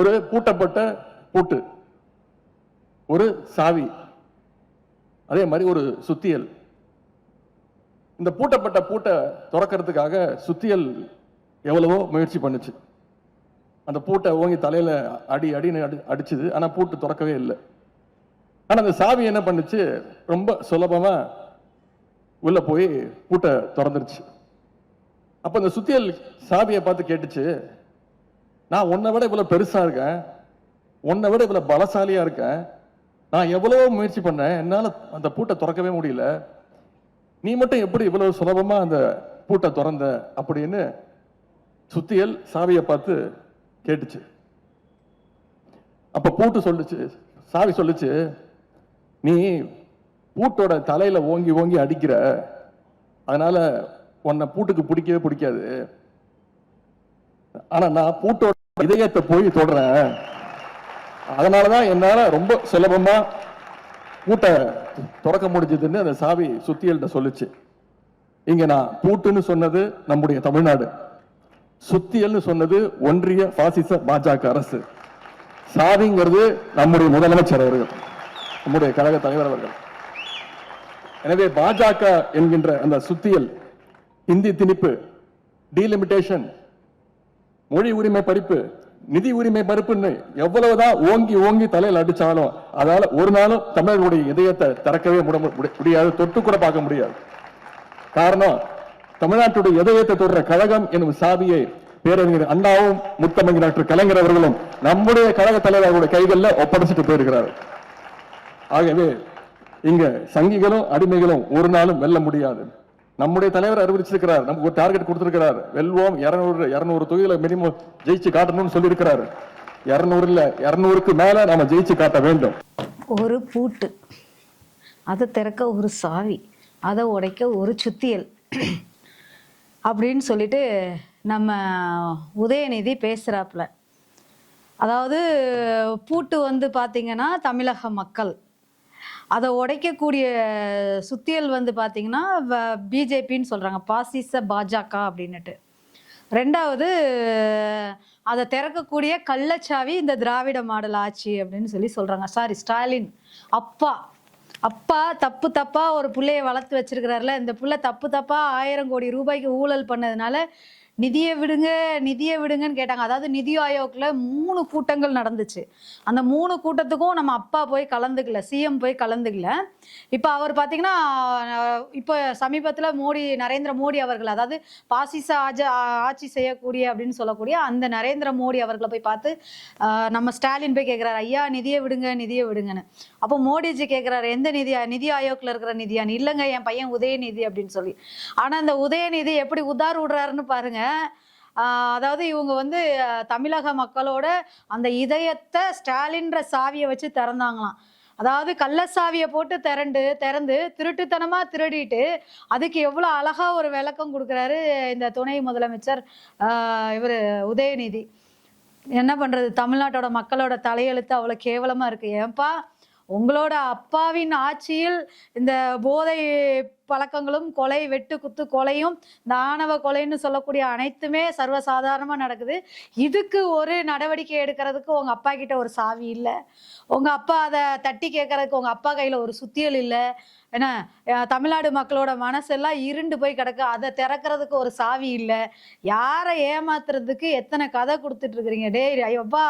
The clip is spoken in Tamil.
ஒரு பூட்டப்பட்ட பூட்டு ஒரு சாவி அதே மாதிரி ஒரு சுத்தியல். இந்த பூட்டப்பட்ட பூட்டை துறக்கிறதுக்காக சுத்தியல் எவ்வளவோ முயற்சி பண்ணுச்சு. அந்த பூட்டை ஓங்கி தலையில் அடி அடின்னு அடி அடிச்சுது. ஆனால் பூட்டு திறக்கவே இல்லை. ஆனால் அந்த சாவி என்ன பண்ணுச்சு? ரொம்ப சுலபமாக உள்ளே போய் பூட்டை திறந்துருச்சு. அப்போ அந்த சுத்தியல் சாவியை பார்த்து கேட்டுச்சு நான் உன்னை விட இவ்வளவு பெருசா இருக்கேன். உன்னை விட இவ்வளவு பலசாலியா இருக்கேன். நான் எவ்வளவோ முயற்சி பண்ணேன். என்னால அந்த பூட்டை திறக்கவே முடியல. நீ மட்டும் எப்படி இவ்வளவு சுலபமா அந்த பூட்டை திறந்த அப்படின்னு சுத்தியல் சாவியை பார்த்து கேட்டுச்சு. அப்போ பூட்டு சொல்லுச்சு. சாவி சொல்லுச்சு. நீ பூட்டோட தலையில ஓங்கி ஓங்கி அடிக்கிற. அதனால உன்னை பூட்டுக்கு பிடிக்கவே பிடிக்காது. ஆனா நான் பூட்டோட இதயத்தை போய் தொடுறேன் அதனாலதான் என்னால ரொம்ப சுலபமா பூட்டை திறக்க முடிஞ்சதுன்னு அந்த சாவி சுத்தியல்கிட்ட சொல்லுச்சு. இங்க நான் பூட்டுன்னு சொன்னது நம்முடைய தமிழ்நாடு. சுத்தியல்னு சொன்னது ஒன்றிய பாசிச பாஜக அரசு. சாவிங்கிறது நம்முடைய முதலமைச்சர் அவர்கள் நம்முடைய கழக தலைவர் அவர்கள். எனவே பாஜக என்கின்ற அந்த சுத்தியல் இந்தி திணிப்பு டீலிமிட்டேஷன் மொழி உரிமை பறிப்பு நிதி உரிமை பறிப்புன்னு எவ்வளவுதான் ஓங்கி ஓங்கி தலையில் அடிச்சாலும் அதால ஒரு நாளும் தமிழர்களுடைய இதயத்தை திறக்கவே முடியாது தொட்டு கூட பார்க்க முடியாது. காரணம் தமிழ்நாட்டுடைய இதயத்தை தொடர கழகம் எனும் சாவியை பேரறிஞர் அண்ணாவும் முத்தமிழ் டாக்டர் கலைஞர் அவர்களும் நம்முடைய கழக தலைவர் அவருடைய கைகளில் ஒப்படைச்சிட்டு போயிருக்கிறார் ஆகவே இங்க சங்கிகளும் அடிமைகளும் ஒரு நாளும் வெல்ல முடியாது. நம்முடைய தலைவர் அறிவிச்சிருக்கிறார். நமக்கு ஒரு டார்கெட் கொடுத்திருக்கிறார். வெல்வோம். இரநூறு இரநூறு தொகுதியில் மினிமம் ஜெயிச்சு காட்டணும்னு சொல்லியிருக்கிறார். இரநூறுல இரநூறுக்கு மேலே நம்ம ஜெயிச்சு காட்ட வேண்டும். ஒரு பூட்டு. அதை திறக்க ஒரு சாவி. அதை உடைக்க ஒரு சுத்தியல். அப்படின்னு சொல்லிட்டு நம்ம உதயநிதி பேசுகிறாப்புல அதாவது பூட்டு வந்து பார்த்திங்கன்னா தமிழக மக்கள். அதை உடைக்கக்கூடிய சுத்தியல் வந்து பார்த்தீங்கன்னா பிஜேபின்னு சொல்கிறாங்க பாசிச பாஜக அப்படின்னுட்டு. ரெண்டாவது அதை திறக்கக்கூடிய கள்ளச்சாவி இந்த திராவிட மாடல் ஆட்சி அப்படின்னு சொல்லி சொல்கிறாங்க சாரி ஸ்டாலின். அப்பா. அப்பா தப்பு தப்பா ஒரு பிள்ளையை வளர்த்து வச்சிருக்கிறாருல. இந்த பிள்ளை தப்பு தப்பா ஆயிரம் கோடி ரூபாய்க்கு ஊழல் பண்ணதுனால நிதியை விடுங்க நிதியை விடுங்கன்னு கேட்டாங்க. அதாவது நிதி ஆயோக்கில் மூணு கூட்டங்கள் நடந்துச்சு. அந்த மூணு கூட்டத்துக்கும் நம்ம அப்பா போய் கலந்துக்கல சிஎம் போய் கலந்துக்கல. இப்போ அவர் பார்த்தீங்கன்னா இப்போ சமீபத்தில் மோடி நரேந்திர மோடி அவர்கள் அதாவது பாசிச ஆஜ ஆட்சி செய்யக்கூடிய அப்படின்னு சொல்லக்கூடிய அந்த நரேந்திர மோடி அவர்களை போய் பார்த்து நம்ம ஸ்டாலின் போய் கேட்குறாரு ஐயா நிதியை விடுங்க நிதியை விடுங்கன்னு. அப்போ மோடிஜி கேட்குறாரு எந்த நிதியா? நிதி ஆயோக்கில் இருக்கிற நிதியான்னு இல்லைங்க என் பையன் உதயநிதி அப்படின்னு சொல்லி. ஆனால் அந்த உதயநிதி எப்படி உதார் விடுறாருன்னு பாருங்க அதாவது இவங்க வந்து தமிழக மக்களோட அந்த இதயத்தை ஸ்டாலின்ற சாவியை வச்சு திறந்தாங்களாம். அதாவது கள்ள சாவியை போட்டு திரண்டு திறந்து திருட்டுத்தனமாக திருடிட்டு அதுக்கு எவ்வளோ அழகாக ஒரு விளக்கம் கொடுக்குறாரு இந்த துணை முதலமைச்சர் இவர் உதயநிதி. என்ன பண்ணுறது தமிழ்நாட்டோட மக்களோட தலையெழுத்து அவ்வளோ கேவலமாக இருக்குது ஏன்பா உங்களோட அப்பாவின் ஆட்சியில் இந்த போதை பழக்கங்களும் கொலை வெட்டு குத்து கொலையும் இந்த ஆணவ கொலைன்னு சொல்லக்கூடிய அனைத்துமே சர்வசாதாரணமாக நடக்குது. இதுக்கு ஒரு நடவடிக்கை எடுக்கிறதுக்கு உங்கள் அப்பா கிட்ட ஒரு சாவி இல்லை. உங்கள் அப்பா அதை தட்டி கேட்கறதுக்கு உங்கள் அப்பா கையில் ஒரு சுத்தியல் இல்லை. என்ன தமிழ்நாடு மக்களோட மனசெல்லாம் இருண்டு போய் கிடக்கு. அதை திறக்கிறதுக்கு ஒரு சாவி இல்லை. யாரை ஏமாத்துறதுக்கு எத்தனை கதை கொடுத்துட்டு இருக்கிறீங்க? டேய் ஐயோப்பா.